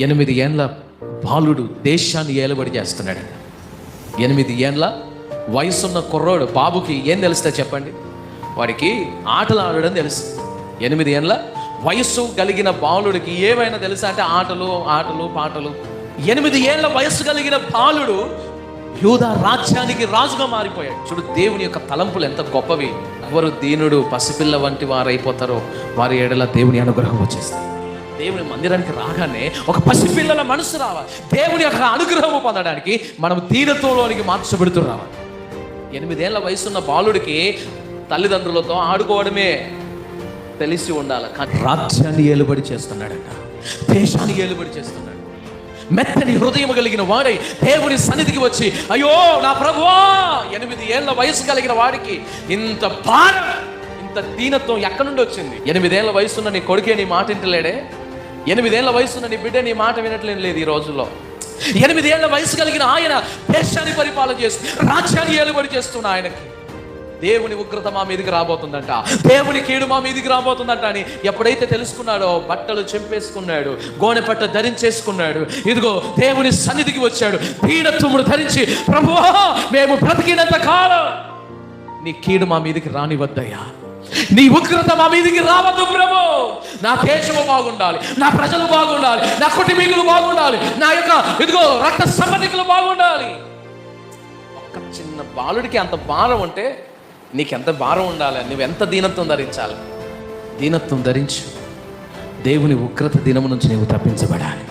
ఎనిమిది ఏండ్ల బాలుడు దేశాన్ని ఏలబడి చేస్తున్నాడు ఎనిమిది ఏండ్ల వయసున్న కుర్రోడు బాబుకి ఏం తెలుస్తే చెప్పండి? వాడికి ఆటలు ఆడడం తెలుసు. ఎనిమిది ఏండ్ల వయస్సు కలిగిన బాలుడికి ఏమైనా తెలుసా అంటే ఆటలు ఆటలు పాటలు. ఎనిమిది ఏళ్ళ వయస్సు కలిగిన బాలుడు యూదా రాజ్యానికి రాజుగా మారిపోయాడు. చూడు దేవుని యొక్క తలంపులు ఎంత గొప్పవి. ఎవరు దీనుడు పసిపిల్ల వంటి వారైపోతారో వారి ఏడల దేవుని అనుగ్రహం వచ్చేస్తుంది. దేవుని మందిరానికి రాగానే ఒక పసిపిల్లల మనసు రావాలి. దేవుని యొక్క అనుగ్రహం పొందడానికి మనం తీరత్వంలోనికి మార్చబెడుతూ రావాలి. ఎనిమిదేళ్ళ వయసున్న బాలుడికి తల్లిదండ్రులతో ఆడుకోవడమే తెలిసి ఉండాలి. కానీ రాజ్యాన్ని ఏలుబడి చేస్తున్నాడట. దేశాన్ని ఏలుబడి చేస్తున్నాడు. మెత్తని హృదయం కలిగిన వాడై దేవుని సన్నిధికి వచ్చి అయ్యో నా ప్రభువా! ఎనిమిది ఏళ్ళ వయసు కలిగిన వాడికి ఇంత భారం ఇంత దీనత్వం ఎక్కడి నుండి వచ్చింది? ఎనిమిదేళ్ళ వయసున్న నీ కొడుకే నీ మాట ఇంటలేడే ఎనిమిదేళ్ళ వయసున్న నీ బిడ్డ నీ మాట వినట్లేం లేదు ఈ రోజుల్లో. ఎనిమిదేళ్ళ వయసు కలిగిన ఆయన దేశాన్ని పరిపాలన చేస్తూ రాజ్యాన్ని ఏలుబడి చేస్తున్న ఆయనకి. దేవుని ఉగ్రత మా మీదకి రాబోతుందంట. దేవుని కీడు మా మీదకి రాబోతుందంట అని ఎప్పుడైతే తెలుసుకున్నాడో బట్టలు చెంపేసుకున్నాడు గోనె పట్ట ధరించేసుకున్నాడు ఇదిగో దేవుని సన్నిధికి వచ్చాడు. పీడత్వముడు ధరించి ప్రభువా మేము బ్రతికినంత కాలం నీ కీడు మా మీదకి రానివద్దయ్యా. నీ ఉగ్రత మా మీదకి రావద్దు ప్రభు. నా దేశము బాగుండాలి నా ప్రజలు బాగుండాలి నా కుటుంబీకులు బాగుండాలి నా యొక్క ఇదిగో రక్త సంబంధికులు బాగుండాలి. ఒక్క చిన్న బాలుడికి అంత భారం ఉంటే నీకెంత భారం ఉండాలి? నువ్వెంత దీనత్వం ధరించాలి? దీనత్వం ధరించు. దేవుని ఉగ్రత దినము నుంచి నీవు తప్పించబడాలి.